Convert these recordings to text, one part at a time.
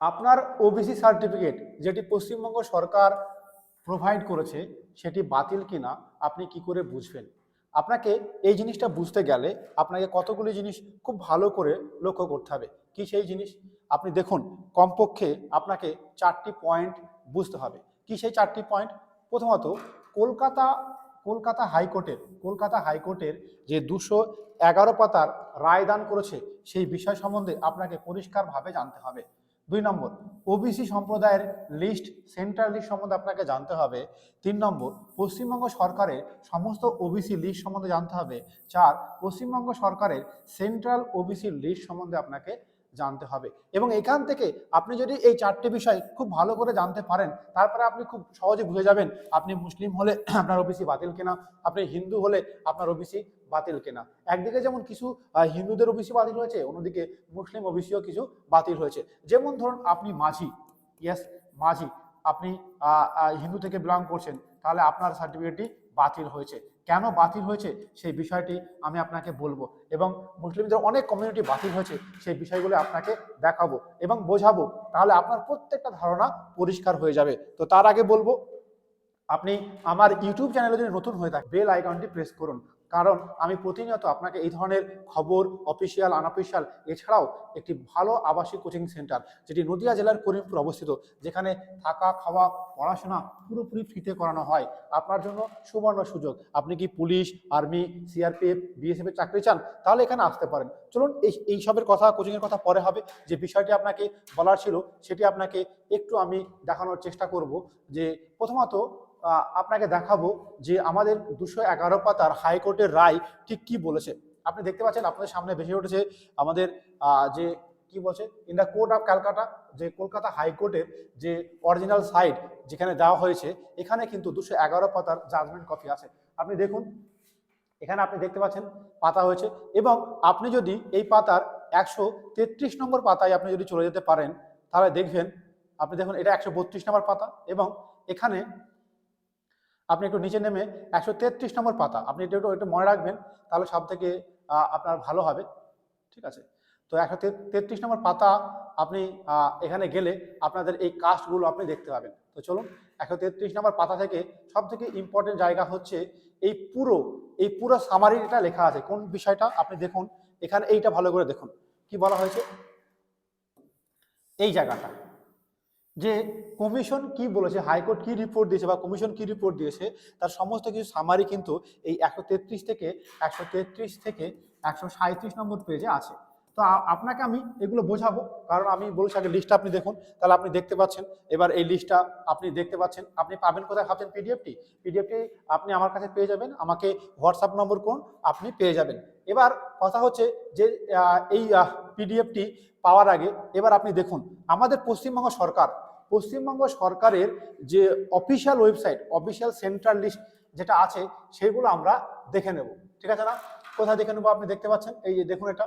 আপনার OBC certificate যেটি পশ্চিমবঙ্গ সরকার provide করেছে, সেটি বাতিল কিনা আপনি কি করে বুঝবেন? আপনাকে এই জিনিসটা বুঝতে গেলে আপনাকে কতগুলি জিনিস খুব ভালো করে লক্ষ্য করতে হবে। কি সেই জিনিস? আপনি দেখুন, কমপক্ষে আপনাকে চারটি পয়েন্ট বুঝতে হবে। কি সেই চারটি পয়েন্ট প্রথমত, কলকাতা কলকাতা হাইকোর্টের কলকাতা হাইকোর্টের যে দুশো এগারো পাতার রায়দান করেছে, সেই বিষয় সম্বন্ধে আপনাকে পরিষ্কারভাবে জানতে হবে। দুই নম্বর ওবিসি সম্প্রদায়ের লিস্ট সেন্ট্রাল লিস্ট সম্বন্ধে আপনাকে জানতে হবে। তিন নম্বর, পশ্চিমবঙ্গ সরকারের সমস্ত ওবিসি লিস্ট সম্বন্ধে জানতে হবে। চার, পশ্চিমবঙ্গ সরকারের সেন্ট্রাল ওবিসি লিস্ট সম্বন্ধে আপনাকে জানতে হবে। এবং এখান থেকে আপনি যদি এই চারটে বিষয় খুব ভালো করে জানতে পারেন, তারপরে আপনি খুব সহজে বুঝে যাবেন আপনি মুসলিম হলে আপনার ওবিসি বাতিল কেনা, আপনি হিন্দু হলে আপনার ওবিসি বাতিল কেনা। একদিকে যেমন কিছু হিন্দুদের ওবিসি বাতিল হয়েছে, অন্যদিকে মুসলিম ওবিসিও কিছু বাতিল হয়েছে। যেমন ধরুন আপনি মাঝি ইয়েস মাঝি, আপনি হিন্দু থেকে বিলং করছেন, তাহলে আপনার সার্টিফিকেটটি বাতিল হয়েছে। কেন বাতিল হয়েছে সেই বিষয়টি আমি আপনাকে বলব। এবং মুসলিমদের অনেক কমিউনিটি বাতিল হয়েছে সেই বিষয়গুলো আপনাকে দেখাবো এবং বোঝাবো। তাহলে আপনার প্রত্যেকটা ধারণা পরিষ্কার হয়ে যাবে। তো তার আগে বলব, আপনি আমার ইউটিউব চ্যানেলে যদি নতুন হয়ে থাকে বেল আইকনটি প্রেস করুন। কারণ আমি প্রতিনিয়ত আপনাকে এই ধরনের খবর অফিসিয়াল আনঅফিসিয়াল এছাড়াও একটি ভালো আবাসিক কোচিং সেন্টার যেটি নদিয়া জেলার করিমপুর অবস্থিত, যেখানে থাকা, খাওয়া, পড়াশোনা পুরোপুরি ফ্রিতে করানো হয়। আপনার জন্য সুবর্ণ সুযোগ। আপনি কি পুলিশ আর্মি সিআরপিএফ বিএসএফ এর চাকরি চান? তাহলে এখানে আসতে পারেন। চলুন, এই এইসবের কথা কোচিংয়ের কথা পরে হবে। যে বিষয়টি আপনাকে বলার ছিল, সেটি আপনাকে একটু আমি দেখানোর চেষ্টা করব যে প্রথমত আপনাকে দেখাবো যে আমাদের দুশো এগারো পাতার হাইকোর্টের রায় ঠিক কি বলেছে। আপনি দেখতে পাচ্ছেন, আপনাদের সামনে ভেসে উঠেছে আমাদের যে কি বলছে in the court of Calcutta যে কলকাতা হাইকোর্টের যে অরিজিনাল সাইট যেখানে দেওয়া হয়েছে, এখানে কিন্তু দুশো এগারো পাতার জাজমেন্ট কপি আছে। আপনি দেখুন, এখানে আপনি দেখতে পাচ্ছেন, পাতা হয়েছে এবং আপনি যদি এই পাতার একশো তেত্রিশ নম্বর পাতায় আপনি যদি চলে যেতে পারেন, তাহলে দেখবেন, আপনি দেখুন, এটা একশো বত্রিশ নম্বর পাতা এবং এখানে আপনি একটু নিচে নেমে একশো তেত্রিশ নম্বর পাতা, আপনি এটা একটু একটু মনে রাখবেন, তাহলে সব থেকে আপনার ভালো হবে, ঠিক আছে? তো একশো তেত্রিশ নম্বর পাতা আপনি এখানে গেলে আপনাদের এই কাস্টগুলো আপনি দেখতে পাবেন। তো চলুন, একশো তেত্রিশ নম্বর পাতা থেকে সব থেকে ইম্পর্টেন্ট জায়গা হচ্ছে এই পুরো এই পুরো সামারিটা লেখা আছে। কোন বিষয়টা? আপনি দেখুন, এখানে এইটা ভালো করে দেখুন। কি বলা হয়েছে? এই জায়গাটা। যে কমিশন কি বলেছে, হাইকোর্ট কি রিপোর্ট দিয়েছে বা কমিশন কি রিপোর্ট দিয়েছে, তার সমস্ত কিছু সামারি কিন্তু এই একশো তেত্রিশ থেকে একশো তেত্রিশ থেকে একশো সাঁত্রিশ নম্বর পেজে আছে। তো আপনাকে আমি এগুলো বোঝাবো, কারণ আমি বলছি আগে লিস্টটা আপনি দেখুন, তাহলে আপনি দেখতে পাচ্ছেন। এবার এই লিস্টটা আপনি দেখতে পাচ্ছেন। আপনি পাবেন কোথায় ভাবছেন? পিডিএফটি পিডিএফটি আপনি আমার কাছে পেয়ে যাবেন। আমাকে হোয়াটসঅ্যাপ নম্বর কোন আপনি পেয়ে যাবেন। এবার কথা হচ্ছে যে এই পিডিএফটি পাওয়ার আগে এবার আপনি দেখুন, আমাদের পশ্চিমবঙ্গ সরকার পশ্চিমবঙ্গ সরকারের যে official website official central list যেটা আছে, সেগুলো আমরা দেখে নেব। ঠিক আছে না? কোথায় দেখে নেব আপনি দেখতে পাচ্ছেন? এই যে দেখুন এটা।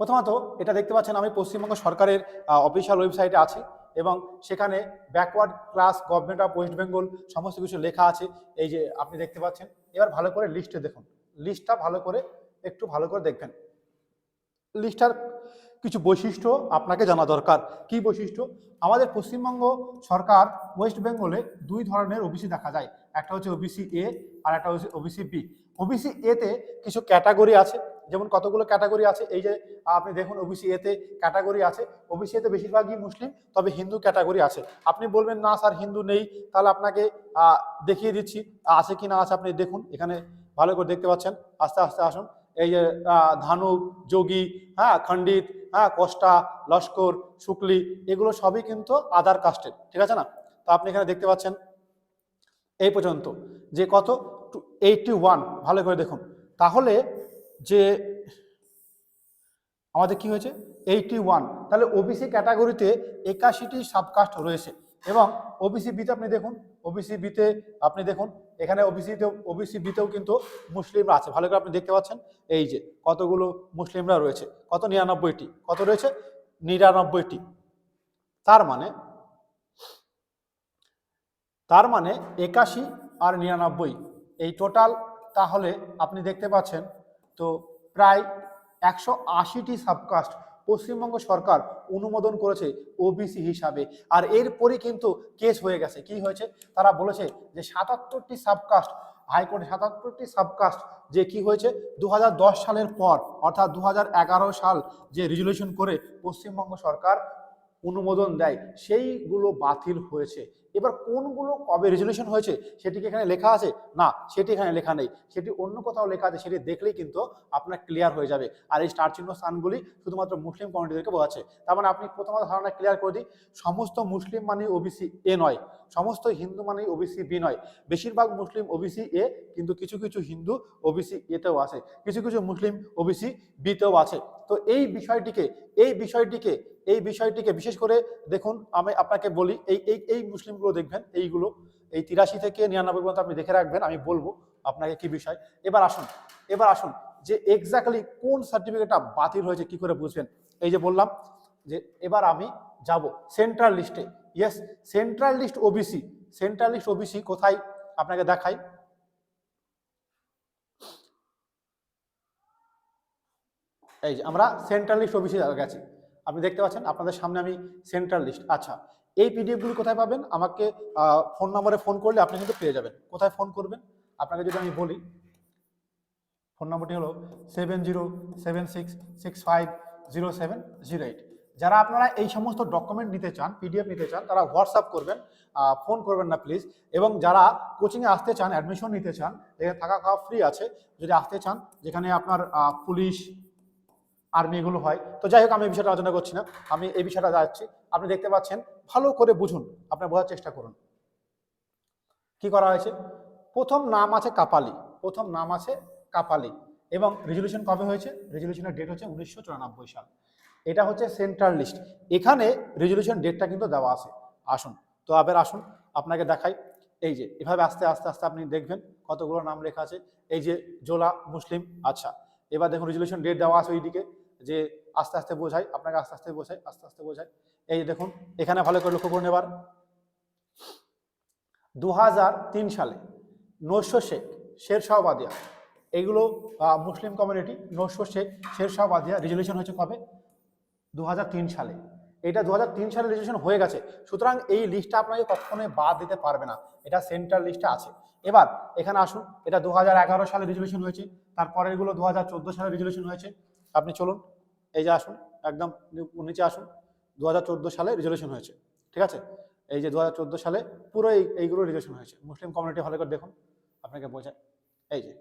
প্রথমত এটা দেখতে পাচ্ছেন আমি পশ্চিমবঙ্গ সরকারের অফিসিয়াল ওয়েবসাইটে আছি এবং সেখানে backward class government of West Bengal সমস্ত কিছু লেখা আছে। এই যে আপনি দেখতে পাচ্ছেন। এবার ভালো করে লিস্টে দেখুন। লিস্টটা ভালো করে, একটু ভালো করে দেখবেন। লিস্টটার কিছু বৈশিষ্ট্য আপনাকে জানা দরকার। কি বৈশিষ্ট্য? আমাদের পশ্চিমবঙ্গ সরকার ওয়েস্ট বেঙ্গলে দুই ধরনের ওবিসি দেখা যায়। একটা হচ্ছে ওবিসি এ আর একটা হচ্ছে ওবিসি বি। ওবিসি এতে কিছু ক্যাটাগরি আছে, যেমন কতগুলো ক্যাটাগরি আছে? এই যে, আপনি দেখুন ওবিসি এতে ক্যাটাগরি আছে। ওবিসি এতে বেশিরভাগই মুসলিম, তবে হিন্দু ক্যাটাগরি আছে। আপনি বলবেন, না স্যার, হিন্দু নেই। তাহলে আপনাকে দেখিয়ে দিচ্ছি, আছে কি না আছে আপনি দেখুন। এখানে ভালো করে দেখতে পাচ্ছেন। আস্তে আস্তে আসুন। এই যে ধানুক যোগী হ্যাঁ খণ্ডিত হ্যাঁ কষ্টা, লস্কর, শুক্লি, এগুলো সবই কিন্তু আদার কাস্টের ঠিক আছে না? তো আপনি এখানে দেখতে পাচ্ছেন, এই পর্যন্ত, যে কত? এইটটি ওয়ান, ভালো করে দেখুন। তাহলে যে, আমাদের কি হয়েছে? এইটটি ওয়ান, তাহলে ওবিসি ক্যাটাগরিতে একাশিটি সাবকাস্ট রয়েছে এবং ওবিসি বিতে আপনি দেখুন ওবিসি বিতে আপনি দেখুন এখানে ওবিসিতে ওবিসি বিতেও কিন্তু মুসলিমরা আছে। ভালো করে আপনি দেখতে পাচ্ছেন। এই যে কতগুলো মুসলিমরা রয়েছে? কত নিরানব্বইটি? কত রয়েছে? নিরানব্বইটি। তার মানে তার মানে একাশি আর নিরানব্বই। এই টোটাল তাহলে আপনি দেখতে পাচ্ছেন, তো প্রায় একশো আশিটি সাবকাস্ট পশ্চিমবঙ্গ সরকার অনুমোদন করেছে ওবিসি হিসাবে। আর এরপরই কিন্তু কেস হয়ে গেছে। কি হয়েছে? তারা বলেছে যে সাতাত্তরটি সাবকাস্ট হাইকোর্টে সাতাত্তরটি সাবকাস্ট যে কি হয়েছে? দু হাজার দশ সালের পর, অর্থাৎ দু হাজার এগারো সাল যে রেজুলেশন করে পশ্চিমবঙ্গ সরকার অনুমোদন দেয়, সেইগুলো বাতিল হয়েছে। এবার কোনগুলো কবে রেজলিউশন হয়েছে সেটি কি এখানে লেখা আছে? না, সেটি এখানে লেখা নেই। সেটি অন্য কোথাও লেখা আছে, সেটি দেখলেই কিন্তু আপনার ক্লিয়ার হয়ে যাবে। আর এই স্টার চিহ্ন স্থানগুলি শুধুমাত্র মুসলিম কমিউনিটিদেরকে বোঝাচ্ছে। তার মানে আপনি প্রথমত ধারণা ক্লিয়ার করে দিই, সমস্ত মুসলিম মানে ওবিসি এ নয়। সমস্ত হিন্দু মানে ওবিসি বি নয়। বেশিরভাগ মুসলিম ওবিসি এ কিন্তু কিছু কিছু হিন্দু ওবিসি এতেও আছে। কিছু কিছু মুসলিম ওবিসি বিতেও আছে। তো এই বিষয়টিকে এই বিষয়টিকে এই বিষয়টিকে বিশেষ করে দেখুন, আমি আপনাকে বলি, এই এই এই মুসলিমগুলো দেখবেন, এইগুলো, এই তিরাশি থেকে নিরানব্বই পর্যন্ত আপনি দেখে রাখবেন, আমি বলব আপনাকে কি বিষয়। এবার আসুন এবার আসুন, যে এক্স্যাক্টলি কোন সার্টিফিকেটটা বাতিল হয়েছে কি করে বুঝবেন? এই যে বললাম যে এবার আমি যাব সেন্ট্রাল লিস্টে yes central list OBC central list OBC কোথায়? আপনাকে দেখাই। এই যে, আমরা সেন্ট্রাল লিস্ট অফিসে গেছি। আপনি দেখতে পাচ্ছেন, আপনাদের সামনে আমি সেন্ট্রাল লিস্ট আচ্ছা এই পিডিএফগুলি কোথায় পাবেন? আমাকে ফোন নম্বরে ফোন করলে আপনি কিন্তু পেয়ে যাবেন। কোথায় ফোন করবেন? আপনাকে যদি আমি বলি ফোন নম্বরটি হলো seven zero seven six six five zero seven zero eight যারা আপনারা এই সমস্ত ডকুমেন্ট নিতে চান পিডিএফ নিতে চান, তারা হোয়াটসঅ্যাপ করবেন ফোন করবেন না প্লিজ এবং যারা কোচিংয়ে আসতে চান অ্যাডমিশন নিতে চান, এখানে থাকা খাওয়া ফ্রি আছে। যদি আসতে চান, যেখানে আপনার পুলিশ আর্মি এগুলো হয়। তো যাই হোক, আমি এই বিষয়টা আলোচনা করছি না। আমি এই বিষয়টা যাচ্ছি। আপনি দেখতে পাচ্ছেন, ভালো করে বুঝুন। আপনি বোঝার চেষ্টা করুন। কি করা হয়েছে? প্রথম নাম আছে কাপালি। প্রথম নাম আছে কাপালি। এবং রেজলিউশন কবে হয়েছে? রেজলিউশনের ডেট হচ্ছে উনিশশো চুরানব্বই সাল। এটা হচ্ছে সেন্ট্রাল লিস্ট এখানে রেজলিউশন ডেটটা কিন্তু দেওয়া আছে। আসুন, তো আবার আসুন, আপনাকে দেখাই। এই যে, এভাবে আস্তে আস্তে আস্তে আপনি দেখবেন কতগুলো নাম লেখা আছে। এই যে, জোলা, মুসলিম আচ্ছা। এবার দেখুন রেজলিউশন ডেট দেওয়া আছে ওইদিকে, যে আস্তে আস্তে বোঝাই, আপনাকে আস্তে আস্তে বোঝাই, আস্তে আস্তে বোঝাই। এই যে দেখুন, এখানে ভালো করে লক্ষ্য করুন এবার। দু হাজার তিন সালে নৈশ শেখ, শেরশাহ বাদিয়া এইগুলো মুসলিম কমিউনিটি নৈশ শেখ, শেরশাহ বাদিয়া রেজলিউশন হয়েছে কবে? দু হাজার তিন সালে। এটা দু হাজার তিন সালে রেজলিউশন হয়ে গেছে। সুতরাং এই লিস্টটা আপনাকে কখনোই বাদ দিতে পারবে না। এটা সেন্ট্রাল লিস্টে আছে। এবার এখানে আসুন। এটা দু হাজার এগারো সালে রেজলিউশন হয়েছে। তারপরেরগুলো দু হাজার চোদ্দ সালে রেজলিউশন হয়েছে। আপনি চলুন। এই যে আসুন। একদম নিচে আসুন। দু হাজার চোদ্দ সালে রেজলিউশন হয়েছে। ঠিক আছে? এই যে দু হাজার চোদ্দ সালে পুরো এই এইগুলো রেজলিউশন হয়েছে। মুসলিম কমিউনিটি ভালো করে দেখুন। আপনাকে বোঝায়। এই যে।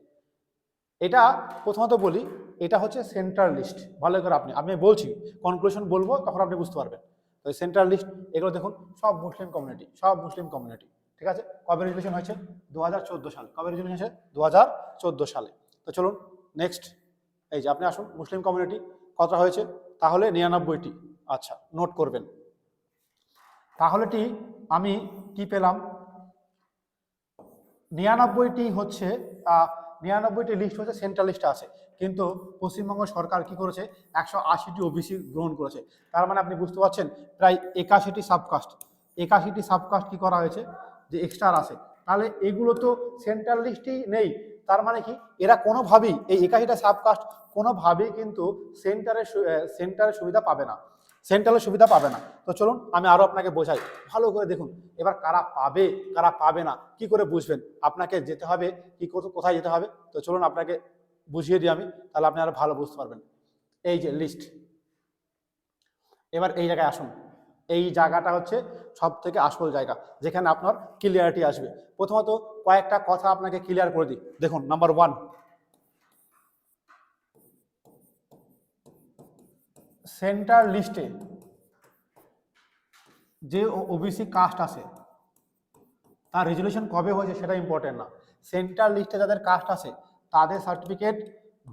এটা প্রথমত বলি, এটা হচ্ছে সেন্ট্রাল লিস্ট ভালো করে আপনি, আমি বলছি কনক্লুশন বলব, তখন আপনি বুঝতে পারবেন। তো সেন্ট্রাল লিস্ট এগুলো দেখুন, সব মুসলিম কমিউনিটি সব মুসলিম কমিউনিটি ঠিক আছে? কবে রেজলিউশন হয়েছে? দু হাজার চোদ্দ সাল। কবে রেজলিউশন হয়েছে? দু হাজার চোদ্দ সালে। তো চলুন নেক্সট এই যে আপনি আসুন, মুসলিম কমিউনিটি কতটা হয়েছে? তাহলে নিরানব্বইটি। আচ্ছা নোট করবেন। তাহলেটি আমি কি পেলাম? নিরানব্বইটি হচ্ছে নিরানব্বইটি লিস্ট হচ্ছে সেন্ট্রাল লিস্টে আছে। কিন্তু পশ্চিমবঙ্গ সরকার কি করেছে? একশো আশিটি ওবিসি গ্রহণ করেছে। তার মানে আপনি বুঝতে পারছেন, প্রায় একাশিটি সাবকাস্ট একাশিটি সাবকাস্ট কি করা হয়েছে? যে এক্সট্রা আছে। তাহলে এগুলো তো সেন্ট্রাল লিস্টেই নেই। তার মানে কি? এরা কোনোভাবেই এই একাশিটা সাবকাস্ট কোনোভাবেই কিন্তু সেন্টারের সেন্টারের সুবিধা পাবে না। সেন্ট্রালের সুবিধা পাবে না। তো চলুন, আমি আরও আপনাকে বোঝাই। ভালো করে দেখুন, এবার কারা পাবে কারা পাবে না, কি করে বুঝবেন? আপনাকে যেতে হবে, কি কোথ- কোথায় যেতে হবে? তো চলুন আপনাকে বুঝিয়ে দিই আমি, তাহলে আপনি আরও ভালো বুঝতে পারবেন। এই যে লিস্ট এবার এই জায়গায় আসুন। এই জায়গাটা হচ্ছে সব থেকে আসল জায়গা, যেখানে আপনার ক্লিয়ারিটি আসবে। প্রথমত কয়েকটা কথা আপনাকে ক্লিয়ার করে দিই। দেখুন নাম্বার ওয়ান সেন্টার লিস্টে যে ওবিসি কাস্ট আছে, তার রেজলিউশন কবে হয়েছে সেটা ইম্পর্টেন্ট না। সেন্ট্রাল লিস্টে যাদের কাস্ট আছে, তাদের সার্টিফিকেট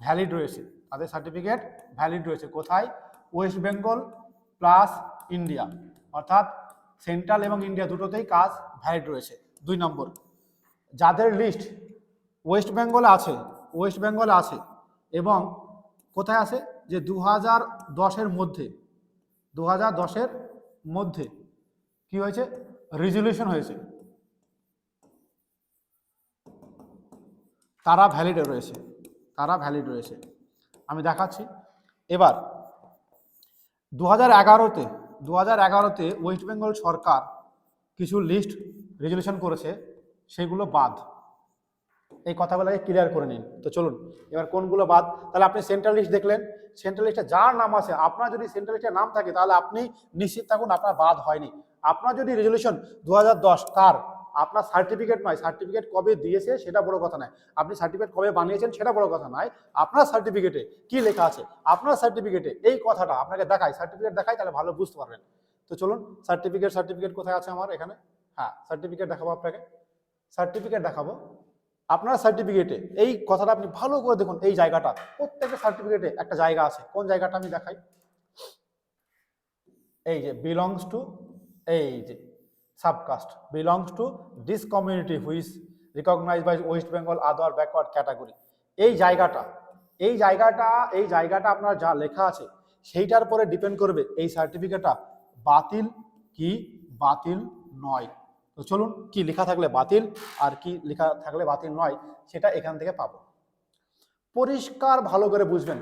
ভ্যালিড রয়েছে। তাদের সার্টিফিকেট ভ্যালিড রয়েছে। কোথায়? ওয়েস্ট বেঙ্গল প্লাস ইন্ডিয়া অর্থাৎ সেন্ট্রাল এবং ইন্ডিয়া দুটোতেই কাজ ভ্যালিড রয়েছে। দুই নম্বর, যাদের লিস্ট ওয়েস্ট বেঙ্গলে আছে ওয়েস্ট বেঙ্গলে আছে, এবং কোথায় আছে? যে দু হাজার দশের মধ্যে দু হাজার দশের মধ্যে কি হয়েছে? রেজলিউশন হয়েছে। তারা ভ্যালিড রয়েছে। তারা ভ্যালিড রয়েছে। আমি দেখাচ্ছি। এবার দু হাজার এগারোতে দু হাজার এগারোতে ওয়েস্ট বেঙ্গল সরকার কিছু লিস্ট রেজলিউশন করেছে, সেগুলো বাদ। এই কথাগুলোকে ক্লিয়ার করে নিন। তো চলুন, এবার কোনগুলো বাদ? তাহলে আপনি সেন্ট্রাল লিস্ট দেখলেন। সেন্ট্রাল লিস্টে যার নাম আছে, আপনার যদি সেন্ট্রাল লিস্টে নাম থাকে, তাহলে আপনি নিশ্চিত থাকুন আপনার বাদ হয়নি। আপনার যদি রেজলিউশন দু হাজার দশ, তার, আপনার সার্টিফিকেট নয় সার্টিফিকেট কবে দিয়েছে সেটা বড় কথা নয়। আপনি সার্টিফিকেট কবে বানিয়েছেন সেটা বড় কথা নয়। আপনার সার্টিফিকেটে কি লেখা আছে? আপনার সার্টিফিকেটে এই কথাটা আপনাকে দেখায় সার্টিফিকেট দেখায়, তাহলে ভালো বুঝতে পারবেন। তো চলুন সার্টিফিকেট সার্টিফিকেট কোথায় আছে আমার? এখানে? হ্যাঁ সার্টিফিকেট দেখাবো আপনাকে। সার্টিফিকেট দেখাবো। আপনার সার্টিফিকেটে এই কথাটা আপনি ভালো করে দেখুন, এই জায়গাটা। প্রত্যেকটা সার্টিফিকেটে একটা জায়গা আছে। কোন জায়গাটা আমি দেখাই? এই যে বিলংস টু এই যে subcaste belongs to this community which recognise by West Bengal other backward category এই জায়গাটা এই জায়গাটা এই জায়গাটা আপনার যা লেখা আছে, সেইটার পরে ডিপেন্ড করবে। এই সার্টিফিকেটটা বাতিল কি? বাতিল নয়। তো চলুন কি লেখা থাকলে বাতিল আর কি লেখা থাকলে বাতিল নয়, সেটা এখান থেকে পাবো। পরিষ্কার ভালো করে বুঝবেন,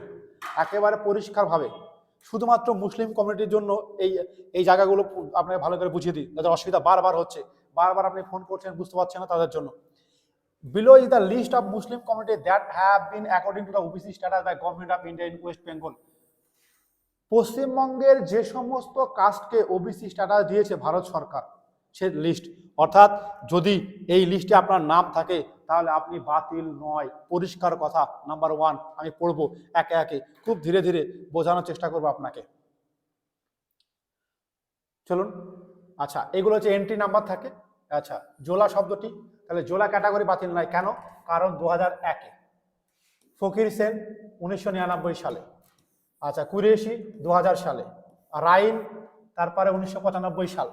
একেবারে পরিষ্কারভাবে শুধুমাত্র মুসলিম কমিউনিটির জন্য এই এই জায়গাগুলো আপনাকে ভালো করে বুঝিয়ে দিই যাদের অসুবিধা বারবার হচ্ছে। বারবার আপনি ফোন করছেন, বুঝতে পারছেন না তাদের জন্য। Below is the list of Muslim community that have been according to the OBC status by government of India in West Bengal পশ্চিমবঙ্গের যে সমস্ত কাস্টকে ওবিসি স্ট্যাটাস দিয়েছে, ভারত সরকার সে লিস্ট অর্থাৎ যদি এই লিস্টে আপনার নাম থাকে, তাহলে আপনি বাতিল নয়। পরিষ্কার কথা নাম্বার ওয়ান আমি পড়ব একে একে। খুব ধীরে ধীরে বোঝানোর চেষ্টা করব আপনাকে। চলুন। আচ্ছা এগুলো হচ্ছে এন্ট্রি নাম্বার থাকে। আচ্ছা জোলা শব্দটি। তাহলে জোলা ক্যাটাগরি বাতিল নয়। কেন? কারণ দু হাজার একে। ফকির সেন উনিশশো নিরানব্বই সালে। আচ্ছা কুরেশি দু হাজার সালে। রাইন তারপরে উনিশশো পঁচানব্বই সাল।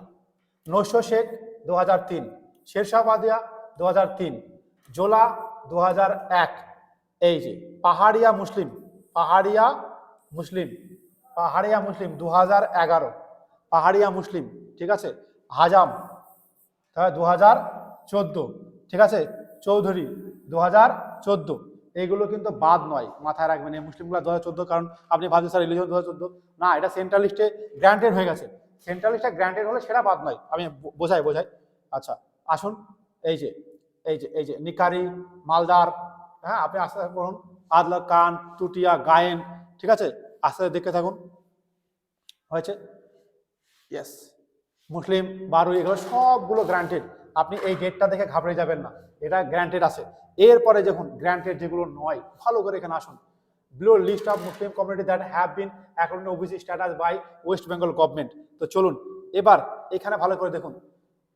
নৈশ শেখ দু হাজার তিন, শেরশাহ বাদিয়া দু হাজার তিন, জোলা দু হাজার এক। এই যে, পাহাড়িয়া মুসলিম পাহাড়িয়া মুসলিম পাহাড়িয়া মুসলিম দু হাজার এগারো, পাহাড়িয়া মুসলিম, ঠিক আছে? হাজাম দু হাজার চোদ্দ, ঠিক আছে? চৌধুরী দু হাজার চোদ্দ। এইগুলো কিন্তু বাদ নয়, মাথায় রাখবেন এই মুসলিমগুলো দু হাজার চোদ্দ, কারণ আপনি ভাবছেন, স্যার রিলিজন দু হাজার চোদ্দ? না, এটা সেন্ট্রাল লিস্টে গ্র্যান্টেড হয়ে গেছে। সেন্ট্রাল লিস্টে গ্র্যান্টেড হলে সেটা বাদ নয়। আমি বোঝাই বোঝাই। আচ্ছা আসুন, এই যে এই যে এই যে, নিকারি, মালদার হ্যাঁ আপনি আস্তে আস্তে পড়ুন। আদলা, কান, টুটিয়া, গায়েন, ঠিক আছে? আস্তে আস্তে দেখতে থাকুন। হয়েছে? ইয়েস মুসলিম বারো এগুলো সবগুলো গ্রান্টেড আপনি এই ডেটটা দেখে ঘাবড়ে যাবেন না। এটা গ্রান্টেড আছে। এরপরে যখন গ্রান্টেড যেগুলো নয়, ভালো করে এখানে আসুন। Below list of Muslim community that have been according OBC status by West Bengal government তো চলুন, এবার এখানে ভালো করে দেখুন।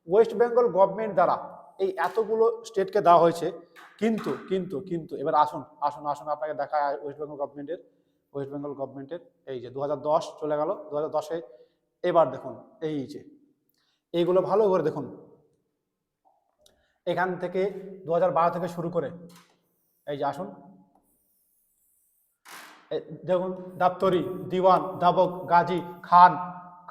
ওয়েস্ট বেঙ্গল গভর্নমেন্ট দ্বারা এই এতগুলো স্টেটকে দেওয়া হয়েছে, কিন্তু কিন্তু কিন্তু, এবার আসুন আসুন আসুন আপনাকে দেখা ওয়েস্ট বেঙ্গল গভর্নমেন্টের ওয়েস্ট বেঙ্গল গভর্নমেন্টের এই যে দু হাজার দশ চলে গেল দু হাজার দশে এবার দেখুন, এই যে, এইগুলো ভালো করে দেখুন। এখান থেকে দু হাজার বারো থেকে শুরু করে, এই যে আসুন দেখুন, দাপ্তরি, দিওয়ান, দাবক, গাজী, খান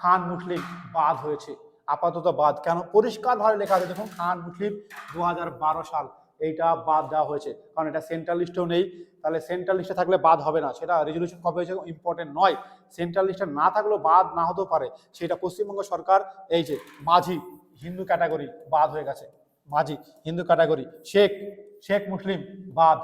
খান মুসলিম বাদ হয়েছে, আপাতত বাদ। কেন? পরিষ্কারভাবে লেখা আছে, দেখুন, খান মুসলিম দু হাজার বারো সাল, এইটা বাদ দেওয়া হয়েছে। কারণ এটা সেন্ট্রাল লিস্টেও নেই, তাহলে সেন্ট্রাল লিস্টে থাকলে বাদ হবে না। সেটা রেজলিউশন কবে হয়েছে ইম্পর্টেন্ট নয়। সেন্ট্রাল লিস্টে না থাকলেও বাদ না হতেও পারে। সেটা পশ্চিমবঙ্গ সরকার, এই যে মাঝি, হিন্দু ক্যাটাগরি বাদ হয়ে গেছে। মাঝি, হিন্দু ক্যাটাগরি শেখ শেখ মুসলিম বাদ।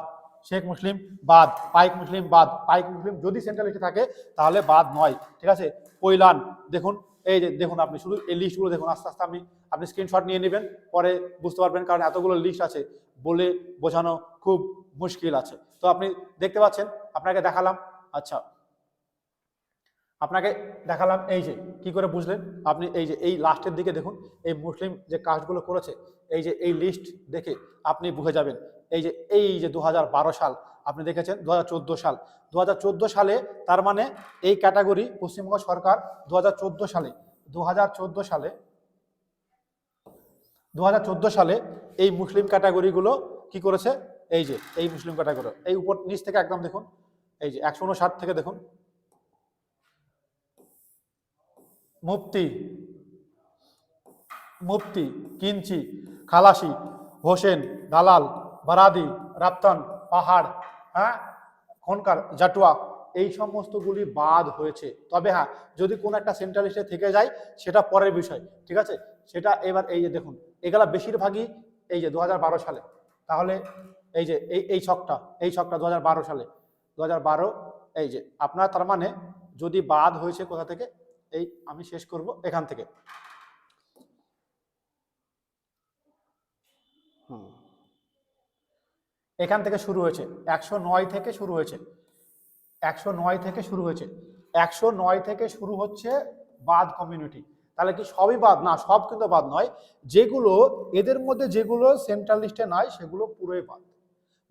শেখ মুসলিম বাদ, পাইক মুসলিম বাদ। পাইক মুসলিম যদি সেন্ট্রাল লিস্টে থাকে, তাহলে বাদ নয়। ঠিক আছে? পৈলান দেখুন, এই যে দেখুন আপনি শুধু এই লিস্টগুলো দেখুন, আস্তে আস্তে আপনি আপনি স্ক্রিনশট নিয়ে নেবেন, পরে বুঝতে পারবেন, কারণ এতগুলো লিস্ট আছে বলে বোঝানো খুব মুশকিল আছে। তো আপনি দেখতে পাচ্ছেন, আপনাকে দেখালাম। আচ্ছা আপনাকে দেখালাম এই যে, কি করে বুঝলেন? আপনি এই যে, এই লাস্টের দিকে দেখুন, এই মুসলিম যে কাজগুলো করেছে, এই যে, এই লিস্ট দেখে আপনি বুঝে যাবেন। এই যে এই যে দু হাজার বারো সাল, আপনি দেখেছেন? দু হাজার চোদ্দ সাল। দু হাজার চোদ্দ সালে তার মানে এই ক্যাটাগরি পশ্চিমবঙ্গ সরকার দু হাজার চোদ্দ সালে দু হাজার চোদ্দ সালে দু হাজার চোদ্দ সালে এই মুসলিম ক্যাটাগরিগুলো কি করেছে? এই যে, এই মুসলিম ক্যাটাগরি এই উপর, নিচ থেকে একদম দেখুন, এই যে, একশো উনষাট থেকে দেখুন। মুফতি মুফতি, কিঞ্চি, খালাসি, হোসেন, দালাল, বারাদি, রাপ্তান, পাহাড় হ্যাঁ? খনকার, জাটুয়া, এই সমস্তগুলি বাদ হয়েছে। তবে হ্যাঁ যদি কোনো একটা সেন্ট্রাল লিস্টে থেকে যায়, সেটা পরের বিষয়, ঠিক আছে? সেটা এবার এই যে দেখুন, এগুলা বেশিরভাগই এই যে দু হাজার বারো সালে। তাহলে এই যে, এই এই ছকটা এই ছকটা দু হাজার বারো সালে। দু হাজার বারো, এই যে, আপনার তার মানে যদি বাদ হয়েছে কোথা থেকে? এই আমি শেষ করব এখান থেকে। এখান থেকে শুরু হয়েছে। একশো নয় থেকে শুরু হয়েছে। একশো নয় থেকে শুরু হয়েছে। একশো নয় থেকে শুরু হচ্ছে বাদ কমিউনিটি তাহলে কি সবই বাদ? না, সব কিন্তু বাদ নয়। যেগুলো, এদের মধ্যে যেগুলো সেন্ট্রাল লিস্টে নাই, সেগুলো পুরোই বাদ।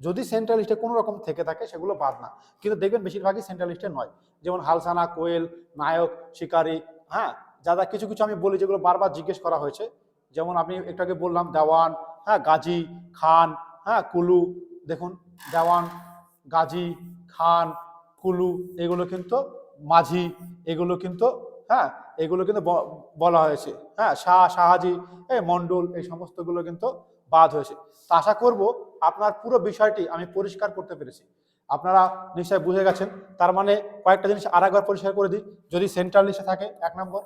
যদি সেন্ট্রাল লিস্টে কোনো রকম থেকে থাকে, সেগুলো বাদ না। কিন্তু দেখবেন বেশিরভাগই সেন্ট্রাল লিস্টে নয়। যেমন হালসানা, কোয়েল, নায়ক, শিকারি হ্যাঁ যারা কিছু কিছু আমি বলি যেগুলো বারবার জিজ্ঞেস করা হয়েছে। যেমন আপনি আগে বললাম দেওয়ান হ্যাঁ গাজী, খান হ্যাঁ কুলু, দেখুন, দেওয়ান, গাজী, খান, কুলু, এগুলো কিন্তু মাঝি, এগুলো কিন্তু হ্যাঁ এগুলো কিন্তু বলা হয়েছে। হ্যাঁ শাহ, শাহাজি, এই মন্ডল এই সমস্তগুলো কিন্তু বাদ হয়েছে। তো আশা করব আপনার পুরো বিষয়টি আমি পরিষ্কার করতে পেরেছি। আপনারা নিশ্চয় বুঝে গেছেন। তার মানে কয়েকটা জিনিস আর একবার পরিষ্কার করে দিই। যদি সেন্ট্রাল লিস্টে থাকে, এক নম্বর,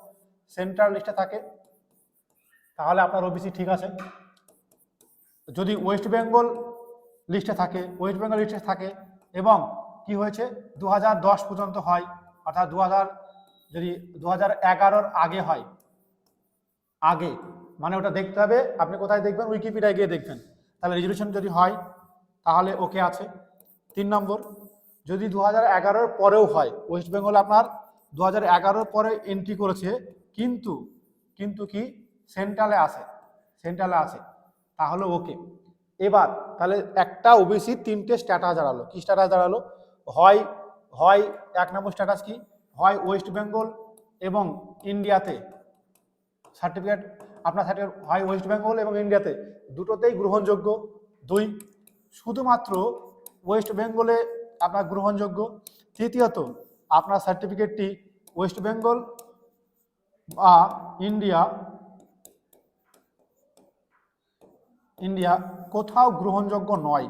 সেন্ট্রাল লিস্টে থাকে, তাহলে আপনার ওবিসি ঠিক আছে। যদি ওয়েস্ট বেঙ্গল লিস্টে থাকে, ওয়েস্ট বেঙ্গল লিস্টে থাকে, এবং কি হয়েছে? দু হাজার দশ পর্যন্ত হয়, অর্থাৎ দু যদি দু হাজার আগে হয়, আগে মানে ওটা দেখতে হবে, আপনি কোথায় দেখবেন? উইকিপিডিয়ায় গিয়ে দেখবেন। তাহলে রেজলিউশন যদি হয়, তাহলে ওকে আছে। তিন নম্বর, যদি দু হাজার পরেও হয় ওয়েস্ট বেঙ্গল আপনার দু হাজার পরে এন্ট্রি করেছে, কিন্তু কিন্তু কি সেন্ট্রালে আছে সেন্ট্রালে আছে, তাহলে ওকে এবার, তাহলে একটা ওবিসি তিনটে স্ট্যাটাস দাঁড়াল। কি স্ট্যাটাস দাঁড়াল? হয় হয় এক নম্বর স্ট্যাটাস কি? হয় ওয়েস্ট বেঙ্গল এবং ইন্ডিয়াতে সার্টিফিকেট আপনার সার্টিফিকেট হয় ওয়েস্ট বেঙ্গল এবং ইন্ডিয়াতে। দুটোতেই গ্রহণযোগ্য। দুই, শুধুমাত্র ওয়েস্ট বেঙ্গলে আপনার গ্রহণযোগ্য। তৃতীয়ত, আপনার সার্টিফিকেটটি ওয়েস্ট বেঙ্গল বা ইন্ডিয়া ইন্ডিয়া কোথাও গ্রহণযোগ্য নয়।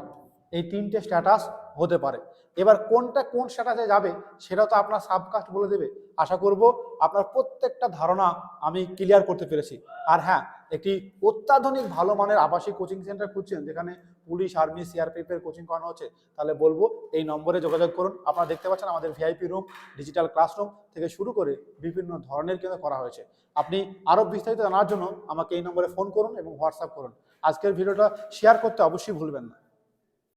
এই তিনটে স্ট্যাটাস হতে পারে। এবার কোনটা কোন স্ট্যাটাসে যাবে সেটা তো আপনার সাবকাস্ট বলে দেবে। আশা করব আপনার প্রত্যেকটা ধারণা আমি ক্লিয়ার করতে পেরেছি। আর হ্যাঁ একটি অত্যাধুনিক ভালো মানের আবাসিক কোচিং সেন্টার খুঁজছেন, যেখানে পুলিশ আর্মি সিআরপিএফ এর কোচিং করানো হচ্ছে, তাহলে বলব এই নম্বরে যোগাযোগ করুন। আপনারা দেখতে পাচ্ছেন আমাদের ভিআইপি রুম ডিজিটাল ক্লাসরুম থেকে শুরু করে বিভিন্ন ধরনের কিন্তু করা হয়েছে। আপনি আরও বিস্তারিত জানার জন্য আমাকে এই নম্বরে ফোন করুন এবং হোয়াটসঅ্যাপ করুন। আজকের ভিডিওটা শেয়ার করতে অবশ্যই ভুলবেন না।